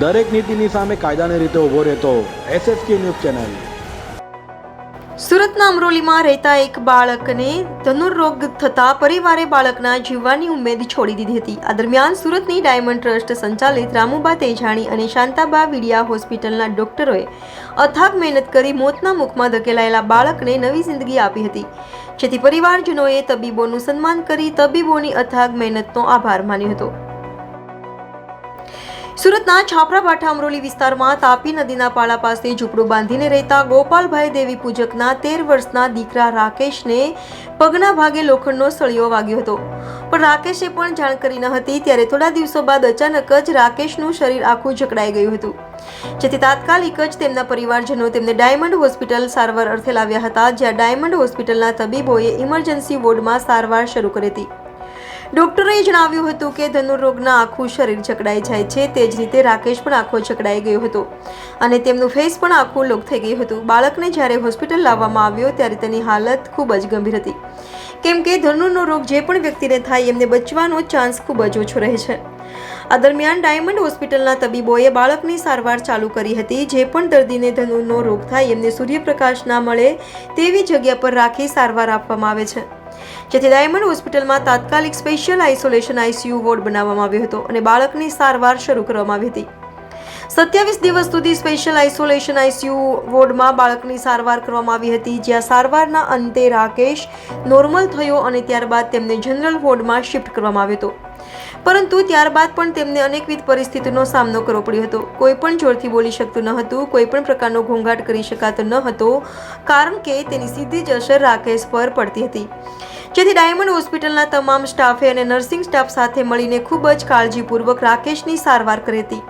દરેક નીતિની સામે કાયદાની રીતે ઊભો રહેતો એસએસકે ન્યૂઝ ચેનલ. સુરતના અમરોલીમાં રહેતા એક બાળકને ધનુર્રોગ થતા પરિવારે બાળકના જીવવાની ઉમેદ છોડી દીધી હતી. આ દરમિયાન સુરતની ડાયમંડ ટ્રસ્ટ સંચાલિત રામુબા તેજાણી અને શાંતાબા વિડિયા હોસ્પિટલના ડોક્ટરોએ અથાગ મહેનત કરી મોતના મુખમાં ધકેલાયેલા બાળકને નવી જિંદગી આપી હતી. જેથી પરિવારજનોએ તબીબોનું સન્માન કરી તબીબોની અથાગ મહેનતનો આભાર માન્યો હતો. સુરતના છાપરાભાઠા અમરોલી વિસ્તારમાં તાપી નદીના પાળા પાસે ઝૂંપડું બાંધીને રહેતા ગોપાલભાઈ દેવી પૂજકના તેર વર્ષના દીકરા રાકેશને પગના ભાગે લોખંડનો સળિયો વાગ્યો હતો. પણ રાકેશે પણ જાણ કરી ન હતી, ત્યારે થોડા દિવસો બાદ અચાનક જ રાકેશનું શરીર આખું જકડાઈ ગયું હતું. જેથી તાત્કાલિક જ તેમના પરિવારજનો તેમને ડાયમંડ હોસ્પિટલ સારવાર અર્થે લાવ્યા હતા, જ્યાં ડાયમંડ હોસ્પિટલના તબીબોએ ઇમરજન્સી વોર્ડમાં સારવાર શરૂ કરી હતી. ડોક્ટરોએ જણાવ્યું હતું કે ધનુર્રોગના આખું શરીર જકડાઈ જાય છે. તે જ રીતે રાકેશ પણ આખો જકડાઈ ગયો હતો. અને તેમનું ફેસ પણ આખું લોક થઈ ગયું હતું. બાળકને જ્યારે હોસ્પિટલ લાવવામાં આવ્યો ત્યારે તેની હાલત ખૂબ જ ગંભીર હતી. કેમ કે ધનુરનો રોગ જે પણ વ્યક્તિને થાય એમને બચવાનો ચાન્સ ખૂબ જ ઓછો રહે છે. આ દરમિયાન ડાયમંડ હોસ્પિટલના તબીબોએ બાળકની સારવાર ચાલુ કરી હતી. જે પણ દર્દીને ધનુનો રોગ થાય એમને સૂર્યપ્રકાશ ના મળે તેવી જગ્યા પર રાખી સારવાર આપવામાં આવે છે. જેથી ડાયમંડ હોસ્પિટલમાં તાત્કાલિક સ્પેશિયલ આઇસોલેશન આઈસીયુ વોર્ડ બનાવવામાં આવ્યો હતો અને બાળકની સારવાર શરૂ કરવામાં આવી હતી. સત્યાવીસ દિવસ સુધી સ્પેશિયલ આઇસોલેશન આઈસીયુ વોર્ડમાં બાળકની સારવાર કરવામાં આવી હતી, જ્યાં સારવારના અંતે રાકેશ નોર્મલ થયો અને ત્યારબાદ તેમને જનરલ વોર્ડમાં શિફ્ટ કરવામાં આવ્યો હતો. પરંતુ ત્યારબાદ પણ તેમને અનેકવિધ પરિસ્થિતિનો સામનો કરવો પડ્યો હતો. કોઈ પણ જોરથી બોલી શકતું ન હતું, કોઈ પણ પ્રકારનો ઘોંઘાટ કરી શકાતો ન હતો, કારણ કે તેની સીધી જ અસર રાકેશ પર પડતી હતી. જેથી ડાયમંડ હોસ્પિટલના તમામ સ્ટાફે અને નર્સિંગ સ્ટાફ સાથે મળીને ખૂબ જ કાળજીપૂર્વક રાકેશની સારવાર કરી હતી.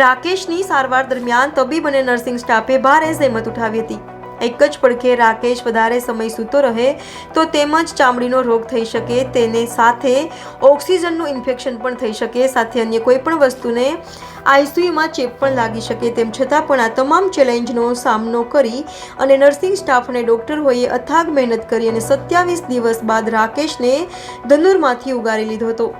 રાકેશની સારવાર દરમિયાન તબીબ અને નર્સિંગ સ્ટાફે ભારે જહેમત ઉઠાવી હતી. એક જ પડખે રાકેશ વધારે સમય સૂતો રહે તો તેમજ ચામડીનો રોગ થઈ શકે, તેને સાથે ઓક્સિજનનું ઇન્ફેક્શન પણ થઈ શકે, સાથે અન્ય કોઈ પણ વસ્તુને આઈસીયુમાં ચેપ પણ લાગી શકે. તેમ છતાં પણ આ તમામ ચેલેન્જનો સામનો કરી અને નર્સિંગ સ્ટાફ અને હોઈએ અથાગ મહેનત કરી અને સત્યાવીસ દિવસ બાદ રાકેશને ધનુરમાંથી ઉગારી લીધો હતો.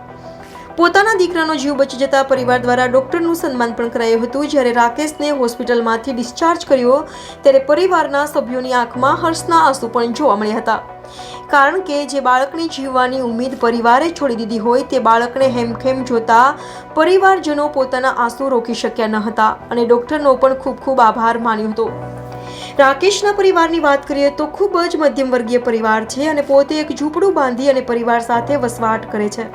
પોતાના દીકરાનો જીવ બચી જતા પરિવાર દ્વારા ડોક્ટરનું સન્માન પણ કરાયું હતું. જ્યારે રાકેશને હોસ્પિટલમાંથી ડિસ્ચાર્જ કર્યો, ત્યારે પરિવારના સભ્યોની આંખમાં હર્ષના આંસુ પણ જોવા મળ્યા હતા. કારણ કે જે બાળકની જીવવાની ઉમેદ પરિવારે છોડી દીધી હોય, તે બાળકને હેમખેમ જોતા પરિવારજનો પોતાના આંસુ રોકી શક્યા ન હતા અને ડૉક્ટરનો પણ ખૂબ ખૂબ આભાર માન્યો હતો. રાકેશના પરિવારની વાત કરીએ તો ખૂબ જ મધ્યમ વર્ગીય પરિવાર છે અને પોતે એક ઝૂંપડું બાંધી અને પરિવાર સાથે વસવાટ કરે છે.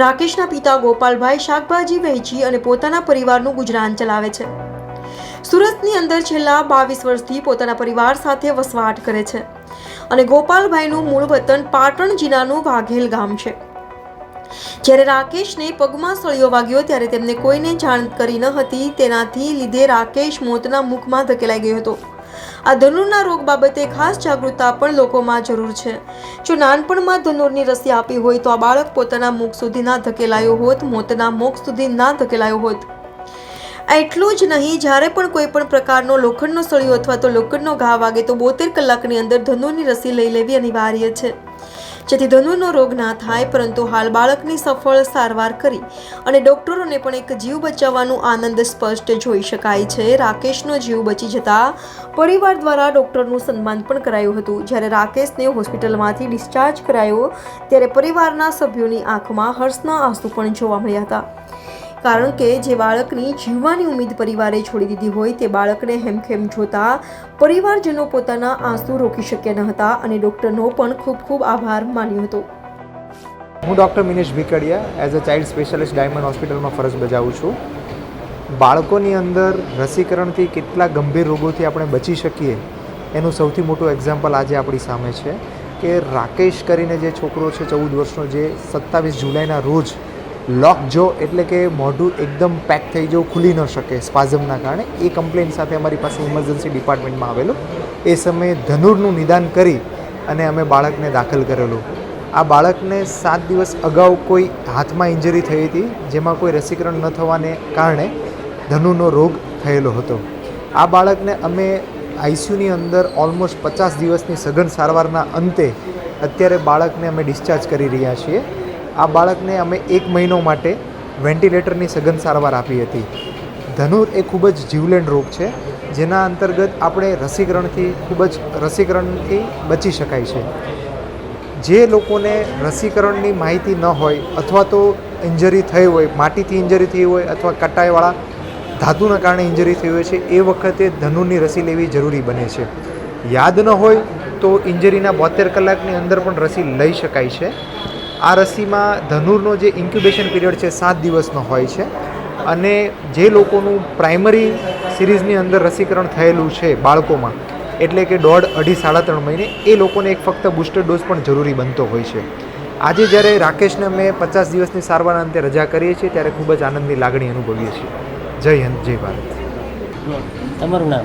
રાકેશના પિતા ગોપાલભાઈ શાકભાજી વહેંચી અને પોતાના પરિવારનું ગુજરાન ચલાવે છે. સુરતની અંદર છેલ્લા બાવીસ વર્ષથી પોતાના પરિવાર સાથે વસવાટ કરે છે અને ગોપાલભાઈનું મૂળ વતન પાટણ જિલ્લાનું વાઘેલ ગામ છે. જ્યારે રાકેશને પગમાં સળિયો વાગ્યો ત્યારે તેમને કોઈને જાણ કરી ન હતી, તેનાથી લીધે રાકેશ મોતના મુખમાં ધકેલાઈ ગયો હતો. આ ધનુરના રોગ બાબતે ખાસ જાગૃતતા પણ લોકોમાં જરૂર છે. જો નાનપણમાં ધનુરની રસી આપી હોય તો આ બાળક પોતાના મુખ સુધી ના ધકેલાયો હોત, મોતના મુખ સુધી ના ધકેલાયો હોત. એટલું જ નહીં, જ્યારે પણ કોઈ પણ પ્રકારનો લોખંડનો સળિયો અથવા તો લોખંડનો ઘા વાગે તો બોતેર કલાકની અંદર ધનુની રસી લઈ લેવી અનિવાર્ય છે. જેથી ધનુનો રોગ ના થાય, પરંતુ હાલ બાળકની સફળ સારવાર કરી અને ડોક્ટરોને પણ એક જીવ બચાવવાનું આનંદ સ્પષ્ટ જોઈ શકાય છે. રાકેશનો જીવ બચી જતા પરિવાર દ્વારા ડોક્ટરનું સન્માન પણ કરાયું હતું. જ્યારે રાકેશને હોસ્પિટલમાંથી ડિસ્ચાર્જ કરાયો, ત્યારે પરિવારના સભ્યોની આંખમાં હર્ષના આંસુ પણ જોવા મળ્યા હતા. કારણ કે જે બાળકની જીવવાની ઉમેદ પરિવારે છોડી દીધી હોય તે બાળકને હેમખેમ જોતા પરિવારજનો પોતાના આંસુ રોકી શક્યા ન હતા અને ડૉક્ટરનો પણ ખૂબ ખૂબ આભાર માન્યો હતો. હું doctor Minesh Bhikadiya as a child specialist Diamond હોસ્પિટલમાં ફરજ બજાવું છું. બાળકોની અંદર રસીકરણથી કેટલા ગંભીર રોગોથી આપણે બચી શકીએ એનું સૌથી મોટું એક્ઝામ્પલ આજે આપણી સામે છે કે રાકેશ કરીને જે છોકરો છે ચૌદ વર્ષનો, જે સત્તાવીસ જુલાઈના રોજ લોક જો એટલે કે મોઢું એકદમ પેક થઈ જવું, ખુલી ન શકે સ્પાઝમના કારણે, એ કમ્પ્લેન સાથે અમારી પાસે ઇમરજન્સી ડિપાર્ટમેન્ટમાં આવેલું. એ સમયે ધનુરનું નિદાન કરી અને અમે બાળકને દાખલ કરેલું. આ બાળકને સાત દિવસ અગાઉ કોઈ હાથમાં ઇન્જરી થઈ હતી, જેમાં કોઈ રસીકરણ ન થવાને કારણે ધનુનો રોગ થયેલો હતો. આ બાળકને અમે આઈસીયુની અંદર ઓલમોસ્ટ પચાસ દિવસની સઘન સારવારના અંતે અત્યારે બાળકને અમે ડિસ્ચાર્જ કરી રહ્યા છીએ. આ બાળકને અમે એક મહિનો માટે વેન્ટિલેટરની સઘન સારવાર આપી હતી. ધનુર એ ખૂબ જ જીવલેણ રોગ છે, જેના અંતર્ગત આપણે રસીકરણથી ખૂબ જ, રસીકરણથી બચી શકાય છે. જે લોકોને રસીકરણની માહિતી ન હોય અથવા તો ઇન્જરી થઈ હોય, માટીથી ઇન્જરી થઈ હોય અથવા કટાઈવાળા ધાતુના કારણે ઇન્જરી થઈ હોય છે, એ વખતે ધનુરની રસી લેવી જરૂરી બને છે. યાદ ન હોય તો ઇન્જરીના બોતેર કલાકની અંદર પણ રસી લઈ શકાય છે. આ રસીમાં ધનુરનો જે ઇન્ક્યુબેશન પીરિયડ છે સાત દિવસનો હોય છે. અને જે લોકોનું પ્રાઇમરી સિરીઝની અંદર રસીકરણ થયેલું છે બાળકોમાં એટલે કે દોઢ અઢી સાડા ત્રણ મહિને એ લોકોને એક ફક્ત બૂસ્ટર ડોઝ પણ જરૂરી બનતો હોય છે. આજે જ્યારે રાકેશને અમે પચાસ દિવસની સારવાર અંતે રજા કરીએ છીએ ત્યારે ખૂબ જ આનંદની લાગણી અનુભવીએ છીએ. જય હિન્દ જય ભારત. તમારું નામ?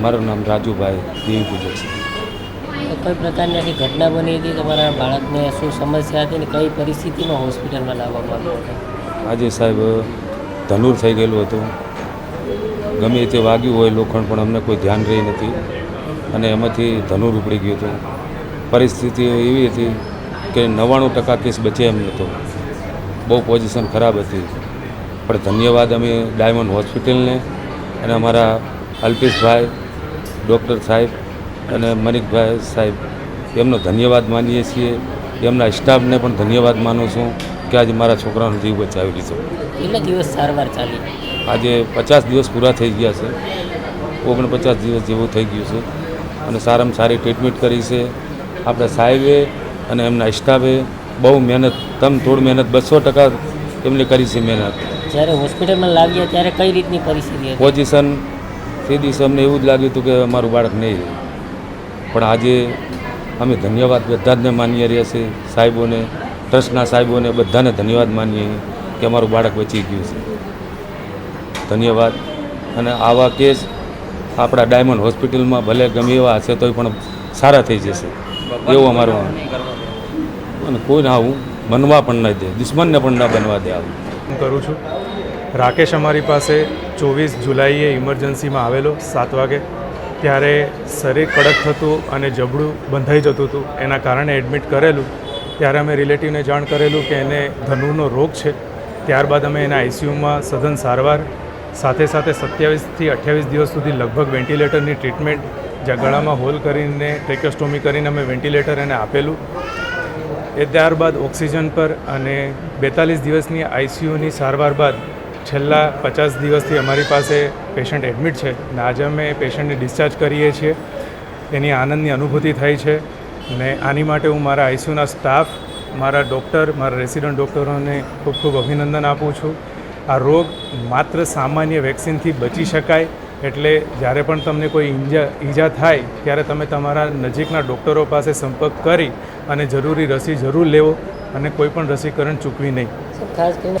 મારું નામ રાજુભાઈ દેવી પૂજક છે. કઈ પ્રકારની આખી ઘટના બની હતી તમારા બાળકને શું સમસ્યા હતી ને કઈ પરિસ્થિતિમાં હોસ્પિટલમાં લાવવામાં આવ્યો આજે સાહેબ ધનુર થઈ ગયેલું હતું. ગમે તે વાગ્યું હોય લોખંડ, પણ અમને કોઈ ધ્યાન રહી નથી. અને એમાંથી ધનુર ઉપડી ગયું હતું. પરિસ્થિતિ એવી હતી કે નવ્વાણું ટકા કેસ બચે એમ નહોતો. બહુ પોઝિશન ખરાબ હતી. પણ ધન્યવાદ અમે ડાયમંડ હોસ્પિટલને અને અમારા અલ્પેશભાઈ, ડૉક્ટર સાહેબ અને મનિકભાઈ સાહેબ એમનો ધન્યવાદ માનીએ છીએ. એમના સ્ટાફને પણ ધન્યવાદ માનું છું કે આજે મારા છોકરાનો જીવ બચાવી લીધો. કેટલા દિવસ સારવાર ચાલી? આજે પચાસ દિવસ પૂરા થઈ ગયા છે. ઓગણપચાસ દિવસ જેવું થઈ ગયું છે. અને સારામાં સારી ટ્રીટમેન્ટ કરી છે. આપણા સાહેબે અને એમના સ્ટાફે બહુ મહેનત તમ થોડ મહેનત બસો ટકા એમને કરી છે મહેનત. જ્યારે હોસ્પિટલમાં લાગ્યા ત્યારે કઈ રીતની પરિસ્થિતિ પોઝિશન તે દિવસે અમને એવું જ લાગ્યું હતું કે અમારું બાળક નહીં પણ આજે અમે ધન્યવાદ બધા જને માનીએ રહ્યા છે સાહેબોને, ટ્રસ્ટના સાહેબોને બધાને ધન્યવાદ માનીએ કે અમારું બાળક બચી ગયું છે. ધન્યવાદ. અને આવા કેસ આપણા ડાયમંડ હોસ્પિટલમાં ભલે ગમે એવા હશે તોય પણ સારા થઈ જશે. એવું અમારું અને કોઈને આવું બનવા પણ ન દે, દુશ્મનને પણ ન બનવા દે આવું. હું કરું છું. રાકેશ અમારી પાસે ચોવીસ જુલાઈએ ઇમરજન્સીમાં આવેલો, સાત વાગે. ત્યારે શરીર કડક થતું અને જબડું બંધાઈ જતું હતું. એના કારણે એડમિટ કરેલું. ત્યારે અમે રિલેટિવને જાણ કરેલું કે એને ધનુરનો રોગ છે. ત્યારબાદ અમે એના આઈસીયુમાં સઘન સારવાર, સાથે સાથે સત્યાવીસથી અઠ્યાવીસ દિવસ સુધી લગભગ વેન્ટિલેટરની ટ્રીટમેન્ટ જ્યાં ગળામાં હોલ કરીને ટેકોસ્ટોમી કરીને અમે વેન્ટિલેટર એને આપેલું. એ ત્યારબાદ ઓક્સિજન પર અને બેતાલીસ દિવસની આઈસીયુની સારવાર બાદ છેલ્લા પચાસ દિવસથી અમારી પાસે પેશન્ટ એડમિટ છે. અને આજે અમે પેશન્ટને ડિસ્ચાર્જ કરીએ છીએ. એની આનંદની અનુભૂતિ થઈ છે. ને આની માટે હું મારા આઈસીયુના સ્ટાફ મારા ડૉક્ટર મારા રેસિડન્ટ ડૉક્ટરોને ખૂબ ખૂબ અભિનંદન આપું છું. આ રોગ માત્ર સામાન્ય વેક્સિનથી બચી શકાય. એટલે જ્યારે પણ તમને કોઈ ઈજા ઈજા થાય, ત્યારે તમે તમારા નજીકના ડૉક્ટરો પાસે સંપર્ક કરી અને જરૂરી રસી જરૂર લેવો અને કોઈ પણ રસીકરણ ચૂકવી નહીં. ખાસ કરીને